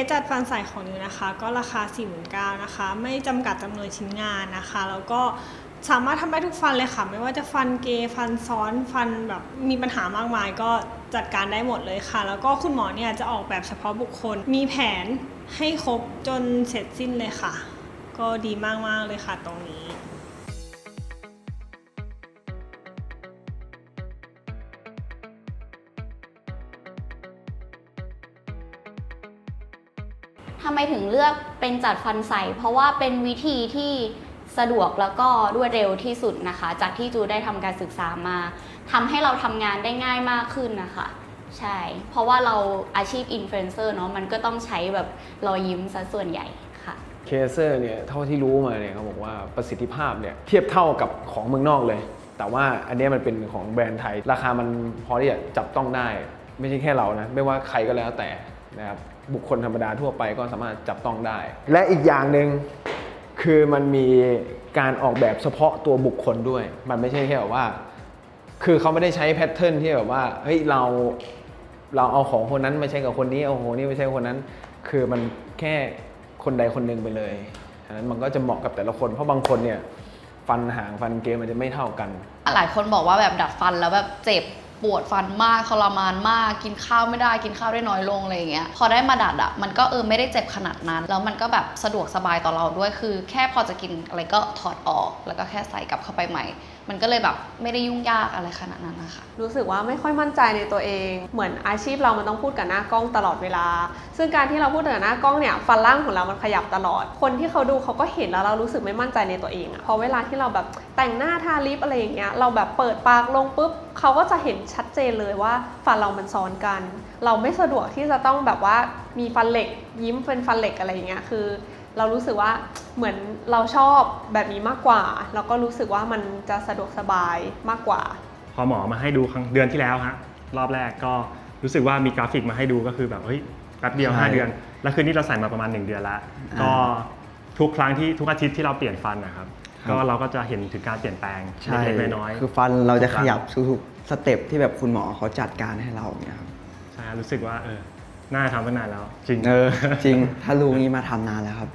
สจัดฟันใสของนิวนะคะ ก็ราคา 4 9 0 0 0นะคะ ไม่จำกัดจำนวนชิ้นงานนะคะ แล้วก็สามารถทำได้ทุกฟันเลยค่ะ ไม่ว่าจะฟันเกยฟันซ้อนฟันแบบมีปัญหามากมายก็จัดการได้หมดเลยค่ะ แล้วก็คุณหมอเนี่ยจะออกแบบเฉพาะบุคคล มีแผนให้ครบจนเสร็จสิ้นเลยค่ะ ก็ดีมาก ๆ เลยค่ะตรงนี้ ทำไมถึงเลือกเป็นจัดฟันใส เพราะว่าเป็นวิธีที่สะดวกแล้วก็รวดเร็วที่สุดนะคะ จากที่จูได้ทำการศึกษามาทำให้เราทำงานได้ง่ายมากขึ้นนะคะ ใช่ เพราะว่าเราอาชีพอินฟลูเอนเซอร์เนาะมันก็ต้องใช้แบบรอยยิ้มซะส่วนใหญ่ค่ะ เคเซอร์เนี่ยเท่าที่รู้มาเนี่ยเขาบอกว่าประสิทธิภาพเนี่ยเทียบเท่ากับของเมืองนอกเลย แต่ว่าอันเนี้ยมันเป็นของแบรนด์ไทย ราคามันพอที่จะจับต้องได้ ไม่ใช่แค่เรานะ ไม่ว่าใครก็แล้วแต่นะครับ บุคคลธรรมดาทั่วไปก็สามารถจับต้องได้ และอีกอย่างหนึ่งคือมันมีการออกแบบเฉพาะตัวบุคคลด้วย มันไม่ใช่แค่แบบว่า คือเขาไม่ได้ใช้แพทเทิร์นที่แบบว่าเฮ้ยเราเราเอาของคนนั้นมาใช้กับคนนี้เอาของนี้มาใช้กับคนนั้น คือมันแค่คนใดคนหนึ่งไปเลยฉะนั้นมันก็จะเหมาะกับแต่ละคน เพราะบางคนเนี่ยฟันหางฟันเกมมันจะไม่เท่ากัน หลายคนบอกว่าแบบดัดฟันแล้วแบบเจ็บ ปวดฟันมากทรมานมาก กินข้าวไม่ได้กินข้าวได้น้อยลงอะไรอย่างเงี้ยพอได้มาดัดอะมันก็เออไม่ได้เจ็บขนาดนั้น แล้วมันก็แบบสะดวกสบายต่อเราด้วยคือ แค่พอจะกินอะไรก็ถอดออก แล้วก็แค่ใส่กลับเข้าไปใหม่ มันก็เลยแบบไม่ได้ยุ่งยากอะไรขนาดนั้นนะคะรู้สึกว่าไม่ค่อยมั่นใจในตัวเอง เหมือนอาชีพเรามันต้องพูดกับหน้ากล้องตลอดเวลา ซึ่งการที่เราพูดกับหน้ากล้องเนี่ยฟันล่างของเรามันขยับตลอด คนที่เขาดูเขาก็เห็นแล้วเรารู้สึกไม่มั่นใจในตัวเองอะพอเวลาที่เราแบบแต่งหน้าทาลิปอะไรอย่างเงี้ยเราแบบเปิดปากลงปุ๊บเขาก็จะเห็นชัดเจนเลยว่าฟันเรามันซ้อนกัน เราไม่สะดวกที่จะต้องแบบว่ามีฟันเหล็ก ยิ้มเป็นฟันเหล็กอะไรอย่างเงี้ยคือ เรารู้สึกว่าเหมือนเราชอบแบบนี้มากกว่า แล้วก็รู้สึกว่ามันจะสะดวกสบายมากกว่า พอหมอมาให้ดูครั้งเดือนที่แล้วฮะรอบแรกก็รู้สึกว่ามีกราฟิกมาให้ดูก็คือแบบเฮ้ยแป๊บเดียวใช่5เดือน แล้วคืนนี้เราใส่มาประมาณ 1 เดือนแล้วก็ทุกครั้งที่ทุกอาทิตย์ที่เราเปลี่ยนฟันนะครับครับ ก็เราก็จะเห็นถึงการเปลี่ยนแปลงใช่เล็กๆน้อยๆคือฟันเราจะทุกขครั้งยับทุกๆสเต็ปที่แบบคุณหมอเขาจัดการให้เราเนี่ยครับใช่รู้สึกว่าเออน่าทำตั้งนานแล้ว จริงเออจริงถ้ารู้งี้มาทำนานแล้วครับ